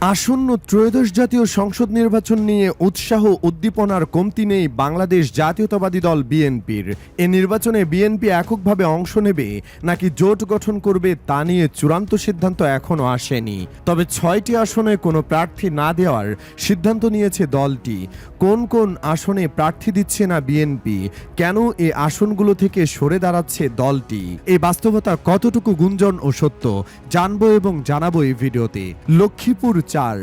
আসন্ন ত্রয়োদশ জাতীয় সংসদ নির্বাচন নিয়ে উৎসাহ উদ্দীপনার কমতি নেই বাংলাদেশ জাতীয়তাবাদী দল বিএনপির। এ নির্বাচনে বিএনপি এককভাবে অংশ নেবে নাকি জোট গঠন করবে তা নিয়ে চূড়ান্ত সিদ্ধান্ত এখনও আসেনি। তবে ছয়টি আসনে কোনো প্রার্থী না দেওয়ার সিদ্ধান্ত নিয়েছে দলটি। কোন কোন আসনে প্রার্থী দিচ্ছে না বিএনপি? কেন এ আসনগুলো থেকে সরে দাঁড়াচ্ছে দলটি? এই বাস্তবতা কতটুকু গুঞ্জন ও সত্য? জানব এবং জানাব এই ভিডিওতে। লক্ষ্মীপুর চার,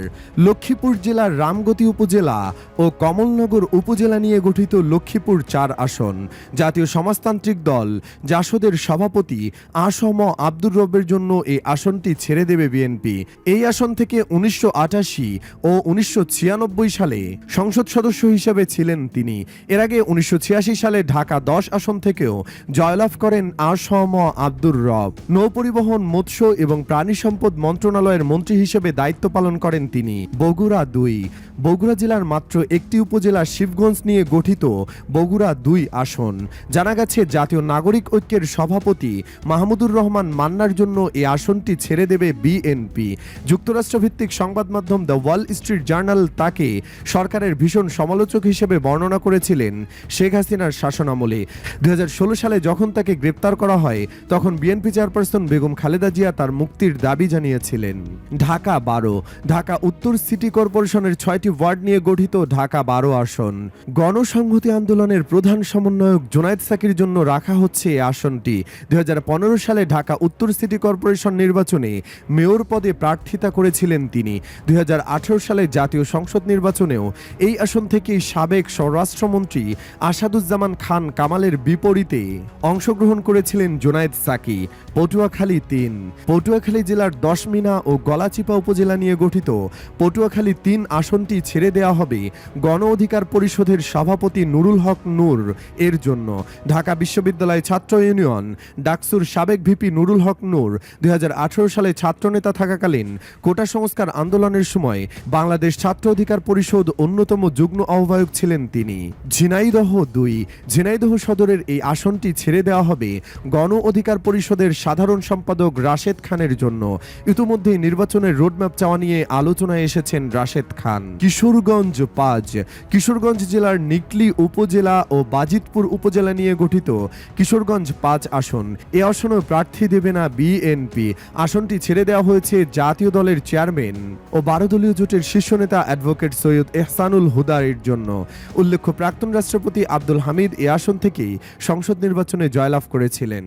লক্ষ্মীপুর জেলার রামগতি উপজেলা ও কমলনগর উপজেলা নিয়ে গঠিত লক্ষ্মীপুর চার আসন। জাতীয় সমাজতান্ত্রিক দল, জাসদের সভাপতি আসম আব্দুর রবের জন্য এই আসনটি ছেড়ে দেবে বিএনপি। এই আসন থেকে উনিশশো আঠাশি ও উনিশশো ছিয়ানব্বই সালে সংসদ সদস্য হিসেবে ছিলেন তিনি। এর আগে উনিশশো ছিয়াশি সালে ঢাকা দশ আসন থেকেও জয়লাভ করেন আসম আব্দুর রব। নৌপরিবহন, মৎস্য এবং প্রাণী সম্পদ মন্ত্রণালয়ের মন্ত্রী হিসেবে দায়িত্ব পালন করেন তিনি। বগুড়া দুই বগুড়া জেলার মাত্র একটি উপজেলা শিবগঞ্জ নিয়ে গঠিত বগুড়া দুই আসন। জানা গেছে, জাতীয় নাগরিক ঐক্যের সভাপতি মাহমুদুর রহমান মান্নার জন্য এই আসনটি ছেড়ে দেবে বিএনপি। যুক্তরাষ্ট্রভিত্তিক সংবাদ মাধ্যম দ্য ওয়াল স্ট্রিট জার্নাল তাকে সরকারের ভীষণ সমালোচক হিসেবে বর্ণনা করেছিলেন শেখ হাসিনার শাসনামলে। দু হাজার ষোলো সালে যখন তাকে গ্রেপ্তার করা হয়, তখন বিএনপি চেয়ারপারসন বেগম খালেদা জিয়া তার মুক্তির দাবি জানিয়েছিলেন। ঢাকা বারো, ঢাকা উত্তর সিটি কর্পোরেশনের ছয়টি ওয়ার্ড নিয়ে গঠিত ঢাকা বারো আসন। গণসংহতি আন্দোলনের প্রধান সমন্বয়ক জোনায়েদ সাকির জন্য রাখা হচ্ছে এই আসনটি। দুই সালে ঢাকা উত্তর সিটি কর্পোরেশন নির্বাচনে মেয়র পদে প্রার্থিতা করেছিলেন তিনি। দুই সালে জাতীয় সংসদ নির্বাচনেও এই আসন থেকেই সাবেক স্বরাষ্ট্রমন্ত্রী আসাদুজ্জামান খান কামালের বিপরীতে অংশগ্রহণ করেছিলেন জোনায়েদ সাকি। পটুয়াখালী তিন। পটুয়াখালী জেলার দশমিনা ও গলাচিপা উপজেলা নিয়ে গঠিত পটুয়াখালী তিন আসনটি ছেড়ে দেওয়া হবে। গণ অধিকার পরিষদের সভাপতি নুরুল হক নূর এর জন্য। ঢাকা বিশ্ববিদ্যালয় ছাত্র ইউনিয়ন, ডাকসুর সাবেক ভিপি নুরুল হক নূর, দুই হাজার আঠারো সালে ছাত্রনেতা থাকাকালীন কোটা সংস্কার আন্দোলনের সময় বাংলাদেশ ছাত্র অধিকার পরিষদ অন্যতম যুগ্ম আহ্বায়ক ছিলেন তিনি। ঝিনাইদহ দুই, ঝিনাইদহ সদরের এই আসনটি ছেড়ে দেওয়া হবে গণ অধিকার পরিষদের সাধারণ সম্পাদক রাশেদ খানের জন্য। ইতিমধ্যে নির্বাচনের রোডম্যাপ চাওয়া নিয়ে আলোচনায় এসেছেন রাশেদ খান। কিশোরগঞ্জ পাঁচ কিশোরগঞ্জ জেলার নিকলি উপজেলা ও বাজিতপুর উপজেলা নিয়ে গঠিত কিশোরগঞ্জ পাঁচ আসন। এ আসনেও প্রার্থী দেবে না বিএনপি। আসনটি ছেড়ে দেওয়া হয়েছে জাতীয় দলের চেয়ারম্যান ও বারো দলীয় জোটের শীর্ষ নেতা অ্যাডভোকেট সৈয়দ এহসানুল হুদারের জন্য। উল্লেখ্য, প্রাক্তন রাষ্ট্রপতি আব্দুল হামিদ এ আসন থেকেই সংসদ নির্বাচনে জয়লাভ করেছিলেন।